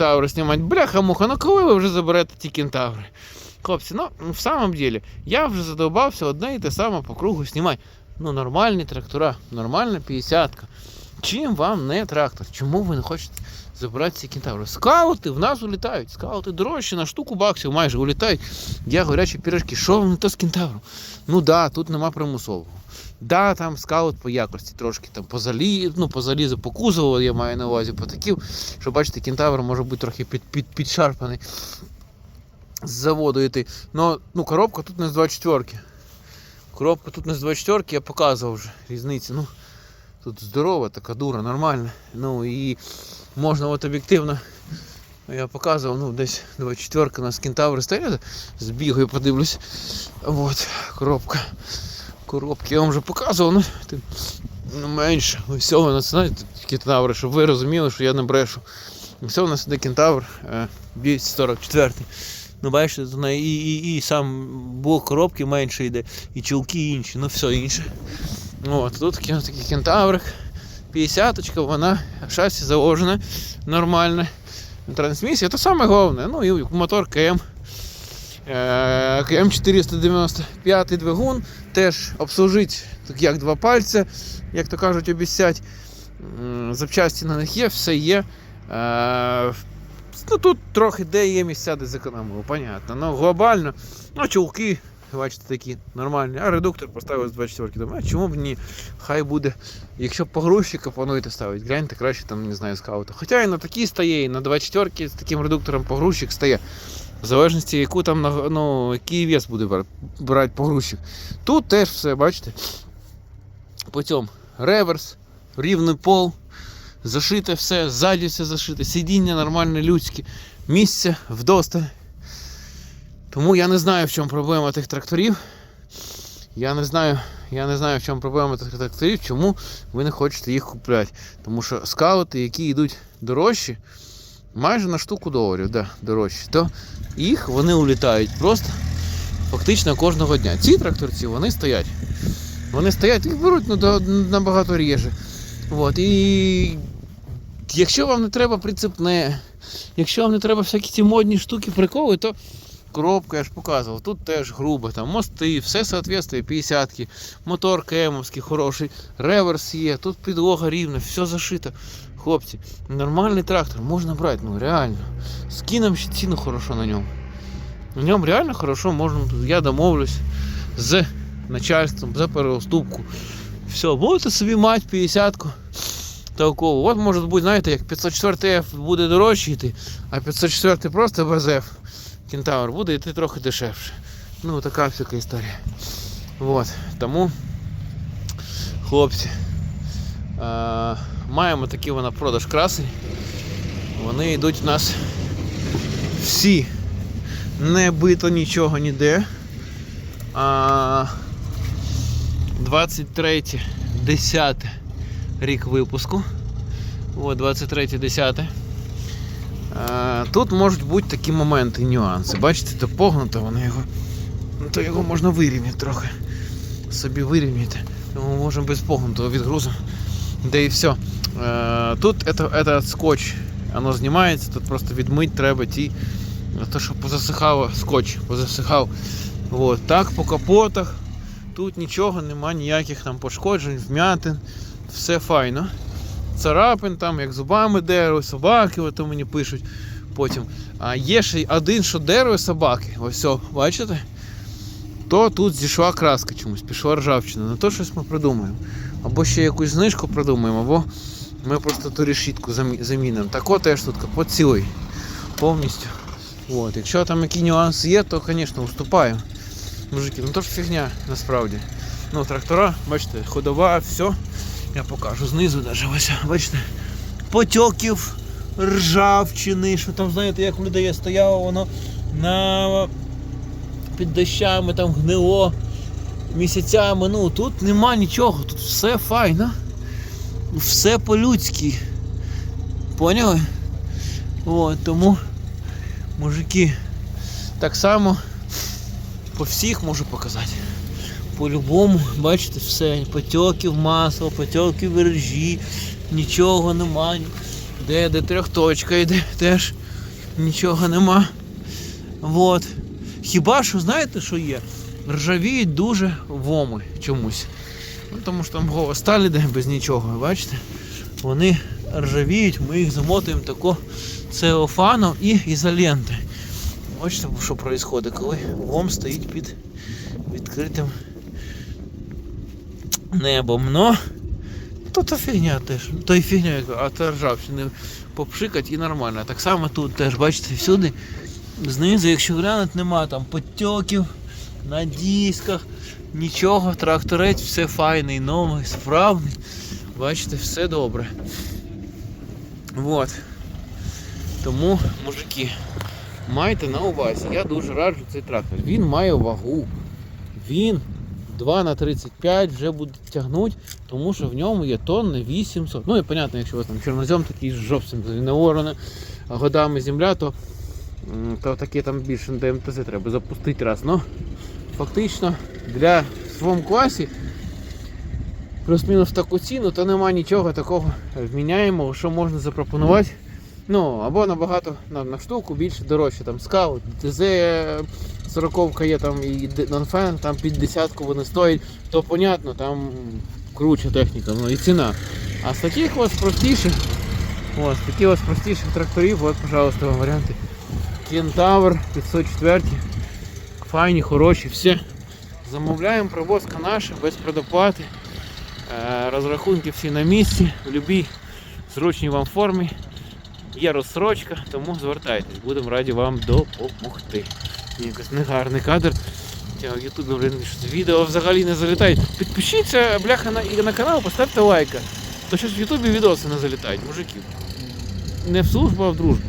кентаври знімати. Бляха-муха, ну коли ви вже заберете ті кентаври? Хлопці, ну в самом деле, я вже задовбався одне і те саме по кругу знімати. Ну, нормальні трактора, нормальна 50-ка. Чим вам не трактор? Чому ви не хочете забирати ці кентаври? Скаути в нас улітають. Скаути дорожчі на штуку баксів майже улітають. Я говорячі пірожки. Що вам не то з кентавром? Ну да, тут нема примусового. Да, там скаут по якості трошки там по залі, ну, по залізу, по кузову, я маю на увазі по таким, що бачите, кентавр може бути трохи під, під, підшарпаний з заводу йти. Но, ну, коробка тут не з 24. Коробка тут не з 24, я показував вже різницю. Ну, тут здорова, така дура, нормальна. Ну і можна от об'єктивно. Я показував, ну десь 24 у нас кентаври стоять, збігаю, подивлюсь. От, коробка. Коробки я вам вже показував, ну, тим ну менше. У нас, знаєте, кентаври, щоб ви розуміли, що я не брешу. Ось у нас іде кентавр е, 244. Ну, бачите, на- і, і, і сам блок коробки менше йде, і чулки інші, ну все інше. От, тут такий, кентаврик. 50 вона шасі заложена нормально. Трансмісія то саме головне. Ну і мотор КМ. Е, КМ 495 двигун теж обслужить так як два пальця, як то кажуть, обіцять. Запчасті на них є, все є. Е, Ну тут трохи де є місця, де зекономили, понятно. Ну глобально, ну чулки, бачите, такі нормальні. А редуктор поставив з 24 Думаю, а чому б ні? Хай буде. Якщо погрузчика плануєте ставити, гляньте краще там, не знаю, скаута. Хоча і на такі стає, і на 24 з таким редуктором погрузчик стає. В залежності, яку там ну, який вес буде бра- брати погрузчик. Тут теж все, бачите. Потім реверс, рівний пол, зашите все, ззаді все зашите, сидіння нормальне людське, місце вдосталь. Тому я не знаю, в чому проблема тих тракторів. Я не знаю, я не знаю, в чому проблема тих тракторів, чому ви не хочете їх купляти. Тому що скаути, які йдуть дорожчі, майже на штуку доларів, да, дорожчі, то їх вони улітають просто фактично кожного дня. Ці тракторці вони стоять. Вони стоять, їх беруть ну, набагато ріже. От, і якщо вам не треба прицепне, якщо вам не треба всякі ці модні штуки, приколи, то коробка я ж показував, тут теж грубо, там мости, все соответствує 50-ки, мотор кемовський хороший, реверс є, тут підлога рівна, все зашито. Хлопці, нормальний трактор можна брати, ну реально. Скинем ще ціну хорошо на ньому. На ньому реально хорошо можна, я домовлюсь з начальством за переуступку. Все, будете собі мати 50-ку толкову. От може бути, знаєте, як 504 F буде дорожче йти, а 504 просто без F кентавр буде йти трохи дешевше. Ну, така всяка історія. От. Тому, хлопці, е- маємо такі вона продаж красень. Вони йдуть в нас всі. Не бито нічого ніде. А, 23 10 рік випуску. О, 23 10. А, тут можуть бути такі моменти, нюанси. Бачите, то погнуто воно його. Ну, то його можна вирівняти трохи. Собі вирівняти. Тому можемо без погнутого відгрузу. Де і все. Е, Тут это скотч, воно знімається, тут просто відмить треба ті, то, що позасихало скотч, позасихав. От, так, по капотах. Тут нічого, нема ніяких там пошкоджень, вмятин, все файно. Царапин там, як зубами дерево, собаки, ото мені пишуть потім. А є ще один, що дерево собаки. Ось все, бачите? То тут зійшла краска чомусь, пішла ржавчина. На то щось ми придумаємо. Або ще якусь знижку придумаємо, або ми просто ту решітку замінимо. Так от теж тут капот цілий. Повністю. От. Якщо там які нюанси є, то, звісно, уступаємо. Мужики, ну то ж фігня насправді. Ну, трактора, бачите, ходова, все. Я покажу знизу даже ось, бачите. Потьоків, ржавчини, що там, знаєте, як у людей стояло воно на під дощами, там гнило місяцями. Ну тут нема нічого, тут все файно. Все по-людськи. Поняли? От, тому, мужики, так само по всіх можу показати. По-любому, бачите, все, потьоків масла, потьоків ржі, нічого нема. Де, де трьохточка йде теж. нічого нема. Вот. Хіба що знаєте, що є? Ржавіють дуже воми чомусь. Ну, тому що там голос сталі йде без нічого, бачите? Вони ржавіють, ми їх замотуємо тако целофаном і ізолентою. Бачите, що відбувається, коли вом стоїть під відкритим небом. Но то то фігня теж. То й фігня, яка, а ржавчини попшикать і нормально. Так само тут теж, бачите, всюди знизу, якщо глянути, нема там потьоків на дисках, нічого, тракторець, все файний, новий, справний. Бачите, все добре. Вот. Тому, мужики, майте на увазі, я дуже раджу цей трактор. Він має вагу. Він 2 на 35 вже буде тягнути, тому що в ньому є тонни 800. Ну і понятно, якщо у вас там чорнозем такий жовтим не годами земля, то, то таке там більше ДМТЗ треба запустити раз. Ну, фактично для в своєму класі плюс-мінус таку ціну, то нема нічого такого вміняємого, що можна запропонувати. Ну, або набагато на, на штуку більше дорожче. Там скаут, ТЗ 40 є там і Нонфен, там під десятку вони стоять, то понятно, там круче техніка, ну і ціна. А з таких ось простіших, ось такі ось простіших тракторів, от, пожалуйста, вам варіанти. Кентавр 504, файні, хороші, все. Замовляємо, привозка наша, без предоплати. Е, Розрахунки всі на місці, в будь-якій зручній вам формі. Є розсрочка, тому звертайтесь, будемо раді вам допомогти. Якось негарний кадр. Я в Ютубі, блін, відео взагалі не залітають. Підпишіться, бляха, на, на канал, поставте лайка. То щось в Ютубі відоси не залітають, мужики. Не в службу, а в дружбу.